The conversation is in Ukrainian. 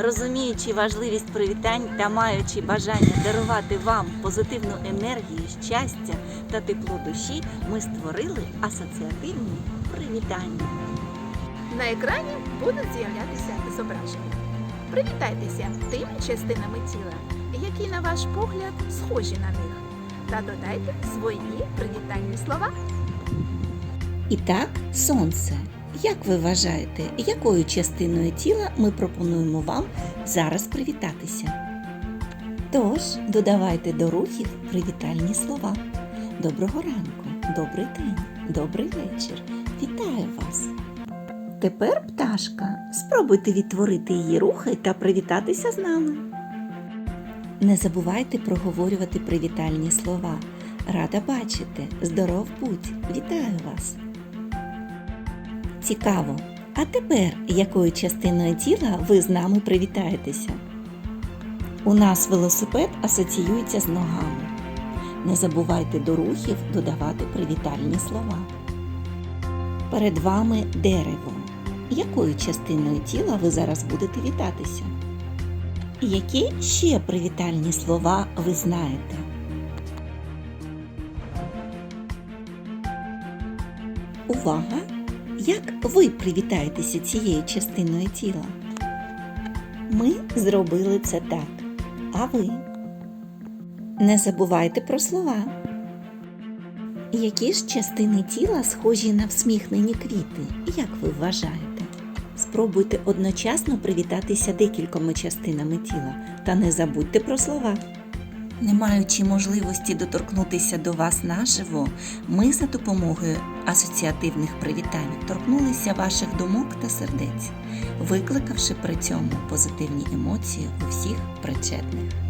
Розуміючи важливість привітань та маючи бажання дарувати вам позитивну енергію, щастя та тепло душі, ми створили асоціативні привітання. На екрані будуть з'являтися зображення. Привітайтеся тими частинами тіла, які, на ваш погляд, схожі на них, та додайте свої привітальні слова. І так, сонце. Як ви вважаєте, якою частиною тіла ми пропонуємо вам зараз привітатися? Тож, додавайте до рухів привітальні слова. Доброго ранку, добрий день, добрий вечір. Вітаю вас! Тепер пташка. Спробуйте відтворити її рухи та привітатися з нами. Не забувайте проговорювати привітальні слова. Рада бачити. Здоров будь! Вітаю вас! Цікаво. А тепер якою частиною тіла ви з нами привітаєтеся? У нас велосипед асоціюється з ногами. Не забувайте до рухів додавати привітальні слова. Перед вами дерево. Якою частиною тіла ви зараз будете вітатися? Які ще привітальні слова ви знаєте? Увага! Як ви привітаєтеся цією частиною тіла? Ми зробили це так. А ви? Не забувайте про слова. Які ж частини тіла схожі на всміхнені квіти, як ви вважаєте? Спробуйте одночасно привітатися декількома частинами тіла та не забудьте про слова. Не маючи можливості доторкнутися до вас наживо, ми за допомогою асоціативних привітань торкнулися ваших думок та сердець, викликавши при цьому позитивні емоції у всіх причетних.